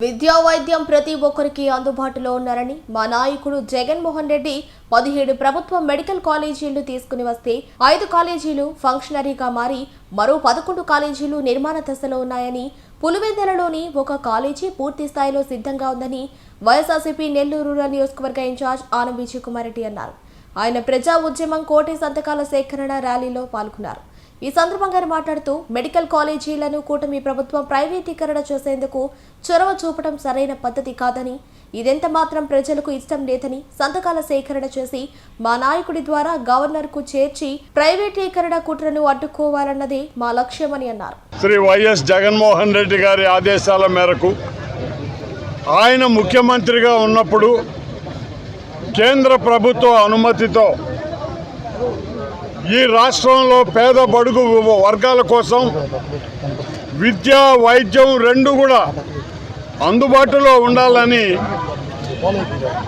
విద్యా వైద్యం ప్రతి ఒక్కరికి అందుబాటులో ఉన్నారని మా నాయకుడు జగన్మోహన్ రెడ్డి పదిహేడు ప్రభుత్వ మెడికల్ కాలేజీలు తీసుకుని వస్తే ఐదు కాలేజీలు ఫంక్షనరీగా మారి మరో పదకొండు కాలేజీలు నిర్మాణ దశలో ఉన్నాయని పులివెందులలోని ఒక కాలేజీ పూర్తి స్థాయిలో సిద్ధంగా ఉందని వైఎస్ఆర్సీపీ నెల్లూరు రూరల్ నియోజకవర్గ ఇన్ఛార్జ్ ఆనం విజయకుమార్ రెడ్డి అన్నారు. ఆయన ప్రజా ఉద్యమం కోటి సంతకాల సేకరణ ర్యాలీలో పాల్గొన్నారు. ఈ సందర్భంగా మాట్లాడుతూ మెడికల్ కాలేజీలను కూటమి ప్రభుత్వం ప్రైవేటీకరణ చేసేందుకు చొరవ చూపడం సరైన పద్ధతి కాదని ఇదెంత మాత్రం ప్రజలకు ఇష్టం లేదని సంతకాల సేకరణ చేసి మా నాయకుడి ద్వారా గవర్నర్కు చేర్చి ప్రైవేటీకరణ కుట్రను అడ్డుకోవాలన్నదే మా లక్ష్యమని అన్నారు. శ్రీ వైఎస్ జగన్మోహన్ రెడ్డి గారి ఆదేశాల మేరకు ఆయన ముఖ్యమంత్రిగా ఉన్నప్పుడు కేంద్ర ప్రభుత్వ అనుమతితో ఈ రాష్ట్రంలో పేద బడుగు వర్గాల కోసం విద్య వైద్యం రెండు కూడా అందుబాటులో ఉండాలని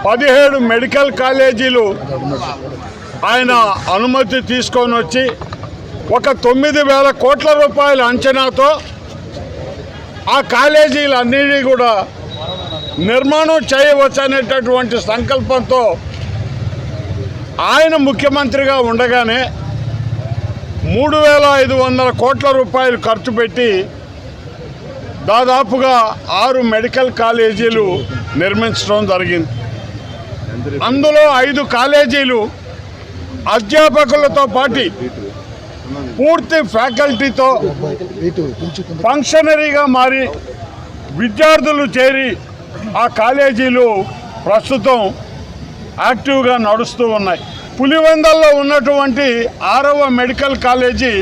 పదిహేడు మెడికల్ కాలేజీలు ఆయన అనుమతి తీసుకొని వచ్చి ఒక తొమ్మిది వేల కోట్ల రూపాయల అంచనాతో ఆ కాలేజీలన్నిటినీ కూడా నిర్మాణం చేయవచ్చు అనేటటువంటి సంకల్పంతో ఆయన ముఖ్యమంత్రిగా ఉండగానే మూడు వేల ఐదు వందల కోట్ల రూపాయలు ఖర్చు పెట్టి దాదాపుగా ఆరు మెడికల్ కాలేజీలు నిర్మించడం జరిగింది. అందులో ఐదు కాలేజీలు అధ్యాపకులతో పాటు పూర్తి ఫ్యాకల్టీతో ఫంక్షనరీగా మారి విద్యార్థులు చేరి ఆ కాలేజీలు ప్రస్తుతం యాక్టివ్గా నడుస్తూ ఉన్నాయి. పులివెందల్లో ఉన్నటువంటి ఆరవ మెడికల్ కాలేజీ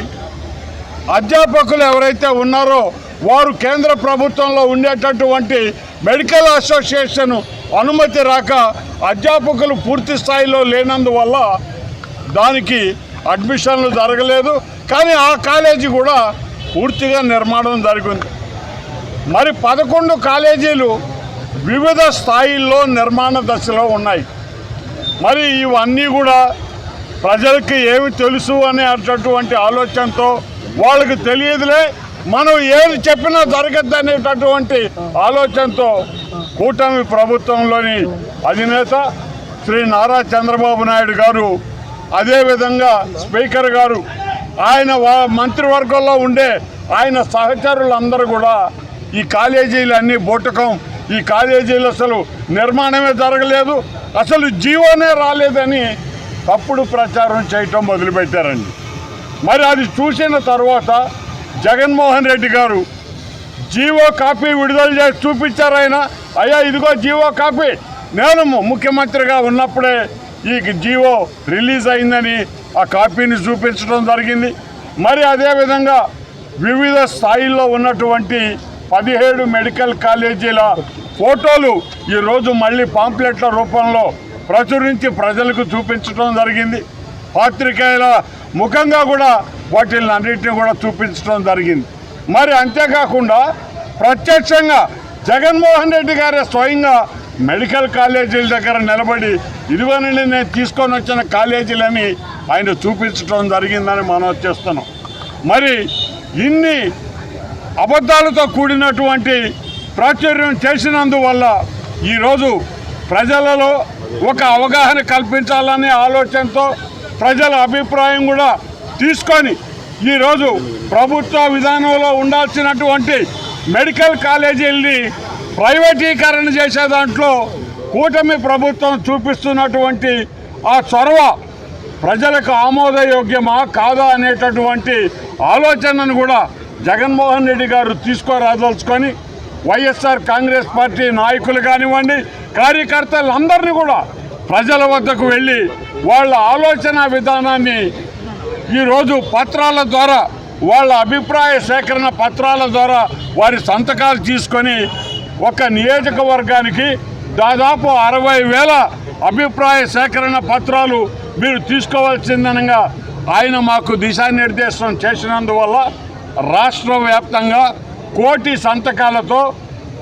అధ్యాపకులు ఎవరైతే ఉన్నారో వారు కేంద్ర ప్రభుత్వంలో ఉండేటటువంటి మెడికల్ అసోసియేషన్ అనుమతి రాక అధ్యాపకులు పూర్తి స్థాయిలో లేనందువల్ల దానికి అడ్మిషన్లు జరగలేదు. కానీ ఆ కాలేజీ కూడా పూర్తిగా నిర్మాణం జరిగింది. మరి పదకొండు కాలేజీలు వివిధ స్థాయిల్లో నిర్మాణ దశలో ఉన్నాయి. మరి ఇవన్నీ కూడా ప్రజలకి ఏమి తెలుసు అనే అటువంటి ఆలోచనతో వాళ్ళకి తెలియదులే. మనం ఏది చెప్పినా జరగద్దు అనేటటువంటి ఆలోచనతో కూటమి ప్రభుత్వంలోని అధినేత శ్రీ నారా చంద్రబాబు నాయుడు గారు అదేవిధంగా స్పీకర్ గారు ఆయన వా- మంత్రివర్గంలో ఉండే ఆయన సహచరులందరూ కూడా ఈ కాలేజీలన్నీ బోటకం ఈ కాలేజీలు అసలు నిర్మాణమే జరగలేదు. అసలు జీవోనే రాలేదని తప్పుడు ప్రచారం చేయటం మొదలుపెట్టారండి. మరి అది చూసిన తర్వాత జగన్మోహన్ రెడ్డి గారు జీవో కాపీ విడుదల చేసి చూపించారు ఆయన. అయ్యా ఇదిగో జీవో కాపీ. నేను ముఖ్యమంత్రిగా ఉన్నప్పుడే ఈ జీవో రిలీజ్ అయిందని ఆ కాపీని చూపించడం జరిగింది. మరి అదేవిధంగా వివిధ స్థాయిల్లో ఉన్నటువంటి పదిహేడు మెడికల్ కాలేజీల ఫోటోలు ఈరోజు మళ్ళీ పాంప్లెట్ల రూపంలో ప్రచురించి ప్రజలకు చూపించడం జరిగింది. పాత్రికేయుల ముఖంగా కూడా వాటిని అన్నింటినీ కూడా చూపించడం జరిగింది. మరి అంతేకాకుండా ప్రత్యక్షంగా జగన్మోహన్ రెడ్డి గారే స్వయంగా మెడికల్ కాలేజీల దగ్గర నిలబడి ఇదిగోనండి నేను తీసుకొని వచ్చిన కాలేజీలని ఆయన చూపించడం జరిగిందని మనం చేస్తున్నాం. మరి ఇన్ని అబద్ధాలతో కూడినటువంటి ప్రాచుర్యం చేసినందువల్ల ఈరోజు ప్రజలలో ఒక అవగాహన కల్పించాలనే ఆలోచనతో ప్రజల అభిప్రాయం కూడా తీసుకొని ఈరోజు ప్రభుత్వ విధానంలో ఉండాల్సినటువంటి మెడికల్ కాలేజీల్ని ప్రైవేటీకరణ చేసే దాంట్లో కూటమి ప్రభుత్వం చూపిస్తున్నటువంటి ఆ చొరవ ప్రజలకు ఆమోదయోగ్యమా కాదా అనేటటువంటి ఆలోచనను కూడా జగన్మోహన్ రెడ్డి గారు తీసుకురాదలుచుకొని వైఎస్ఆర్ కాంగ్రెస్ పార్టీ నాయకులు కానివ్వండి కార్యకర్తలందరినీ కూడా ప్రజల వద్దకు వెళ్ళి వాళ్ళ ఆలోచన విధానాన్ని ఈరోజు పత్రాల ద్వారా వాళ్ళ అభిప్రాయ సేకరణ పత్రాల ద్వారా వారి సంతకాలు తీసుకొని ఒక నియోజకవర్గానికి దాదాపు అరవై వేల అభిప్రాయ సేకరణ పత్రాలు మీరు తీసుకోవాల్సిందనగా ఆయన మాకు దిశానిర్దేశం చేసినందువల్ల రాష్ట్ర వ్యాప్తంగా కోటి సంతకాలతో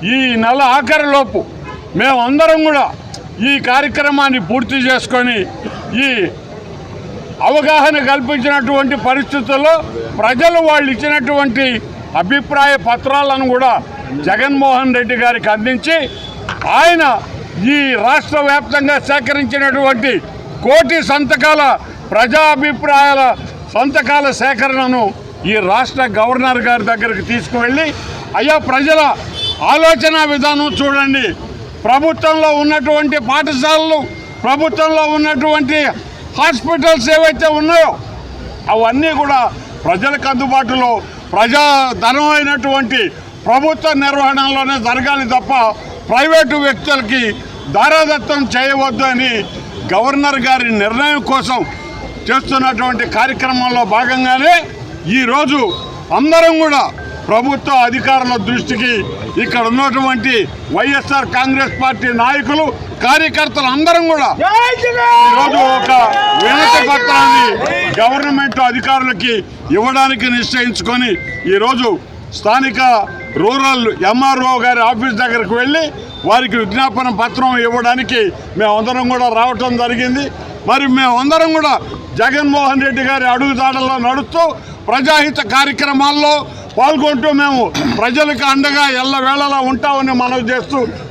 ఈ నెల ఆఖరిలోపు మేమందరం కూడా ఈ కార్యక్రమాన్ని పూర్తి చేసుకొని ఈ అవగాహన కల్పించినటువంటి పరిస్థితుల్లో ప్రజలు వాళ్ళు ఇచ్చినటువంటి అభిప్రాయ పత్రాలను కూడా జగన్మోహన్ రెడ్డి గారికి అందించి ఆయన ఈ రాష్ట్ర వ్యాప్తంగా సేకరించినటువంటి కోటి సంతకాల ప్రజాభిప్రాయాల సంతకాల సేకరణను ఈ రాష్ట్ర గవర్నర్ గారి దగ్గరికి తీసుకువెళ్ళి అయ్యా ప్రజల ఆలోచన విధానం చూడండి. ప్రభుత్వంలో ఉన్నటువంటి పాఠశాలలు ప్రభుత్వంలో ఉన్నటువంటి హాస్పిటల్స్ ఏవైతే ఉన్నాయో అవన్నీ కూడా ప్రజలకు అందుబాటులో ప్రజాధనమైనటువంటి అయినటువంటి ప్రభుత్వ నిర్వహణలోనే జరగాలి తప్ప ప్రైవేటు వ్యక్తులకి దారాదత్తం చేయవద్దు అని గవర్నర్ గారి నిర్ణయం కోసం చేస్తున్నటువంటి కార్యక్రమంలో భాగంగానే ఈరోజు అందరం కూడా ప్రభుత్వ అధికారుల దృష్టికి ఇక్కడ ఉన్నటువంటి వైఎస్ఆర్ కాంగ్రెస్ పార్టీ నాయకులు కార్యకర్తలు అందరం కూడా ఈరోజు ఒక వినతి పత్రాన్ని గవర్నమెంట్ అధికారులకి ఇవ్వడానికి నిశ్చయించుకొని ఈరోజు స్థానిక రూరల్ ఎంఆర్ఓ గారి ఆఫీస్ దగ్గరకు వెళ్ళి వారికి విజ్ఞాపన పత్రం ఇవ్వడానికి మేమందరం కూడా రావటం జరిగింది. మరి మేమందరం కూడా జగన్మోహన్ రెడ్డి గారి అడుగుదాడల్లో నడుస్తూ ప్రజాహిత కార్యక్రమాల్లో పాల్గొంటూ మేము ప్రజలకు అండగా ఎల్లవేళలా ఉంటామని మనవి చేస్తూ